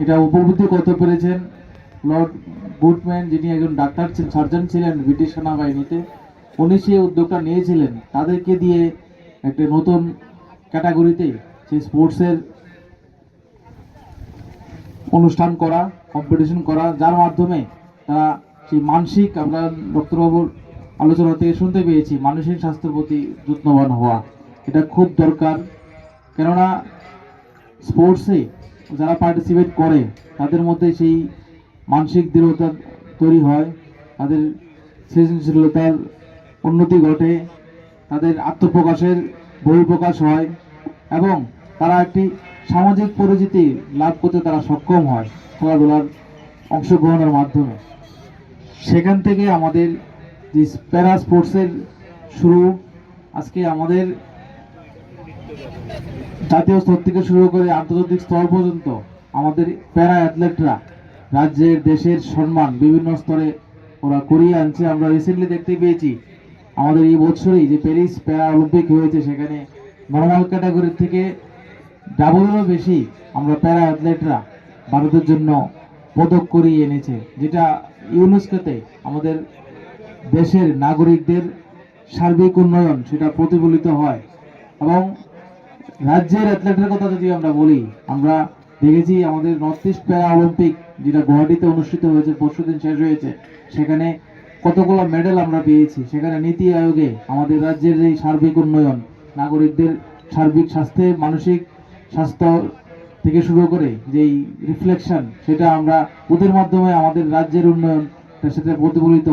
এটা উপলব্ধি করতে পেরেছেন। লর্ড বুটম্যান, যিনি একজন ডাক্তার সার্জন ছিলেন ব্রিটিশ সেনাবাহিনীতে, উনি সেই উদ্যোগটা নিয়েছিলেন। তাদেরকে দিয়ে একটা নতুন ক্যাটাগরিতে সেই স্পোর্টসের অনুষ্ঠান করা, কম্পিটিশন করা, যার মাধ্যমে তারা সেই মানসিক, আমরা ডক্টরবাবুর আলোচনা থেকে শুনতে পেয়েছি, মানসিক স্বাস্থ্যের প্রতি যত্নবান হওয়া। এটা খুব দরকার। কেননা স্পোর্টসে যারা পার্টিসিপেট করে, তাদের মধ্যে সেই মানসিক দৃঢ়তা তৈরি হয়, তাদের সৃজনশীলতার উন্নতি ঘটে, তাদের আত্মপ্রকাশের বহিঃপ্রকাশ হয় এবং তারা একটি সামাজিক পরিচিতি লাভ করতে তারা সক্ষম হয় খেলাধুলার অংশগ্রহণের মাধ্যমে। সেখান থেকে আমাদের যে প্যারা স্পোর্টসের শুরু, আজকে আমাদের জাতীয় স্তর থেকে শুরু করে আন্তর্জাতিক স্তর পর্যন্ত আমাদের প্যারা অ্যাথলেটরা রাজ্যের, দেশের সম্মান বিভিন্ন স্তরে ওরা করিয়ে আনছে। আমরা রিসেন্টলি দেখতে পেয়েছি আমাদের এই বছরই যে প্যারিস প্যারা অলিম্পিক হয়েছে, সেখানে নর্মাল ক্যাটাগরির থেকে ডাবলেরও বেশি আমরা প্যারা অ্যাথলেটরা ভারতের জন্য পদক করিয়ে এনেছে, যেটা ইউনেস্কোতে আমাদের দেশের নাগরিকদের সার্বিক উন্নয়ন সেটা প্রতিফলিত হয় এবং রাজ্যের অ্যাথলেটের কথা যদি আমরা বলি, আমরা দেখেছি আমাদের নর্থ ইস্ট প্যারা অলিম্পিক যেটা গুয়াহাটিতে অনুষ্ঠিত হয়েছে পরশুদিন শেষ হয়েছে, সেখানে কতগুলো মেডেল আমরা পেয়েছি, সেখানে নীতি আয়োগে আমাদের রাজ্যের এই সার্বিক উন্নয়ন, নাগরিকদের সার্বিক স্বাস্থ্যে, মানসিক স্বাস্থ্য থেকে শুরু করে যেই রিফ্লেকশন সেটা আমরা ওদের মাধ্যমে আমাদের রাজ্যের উন্নয়ন সেটা প্রতিফলিত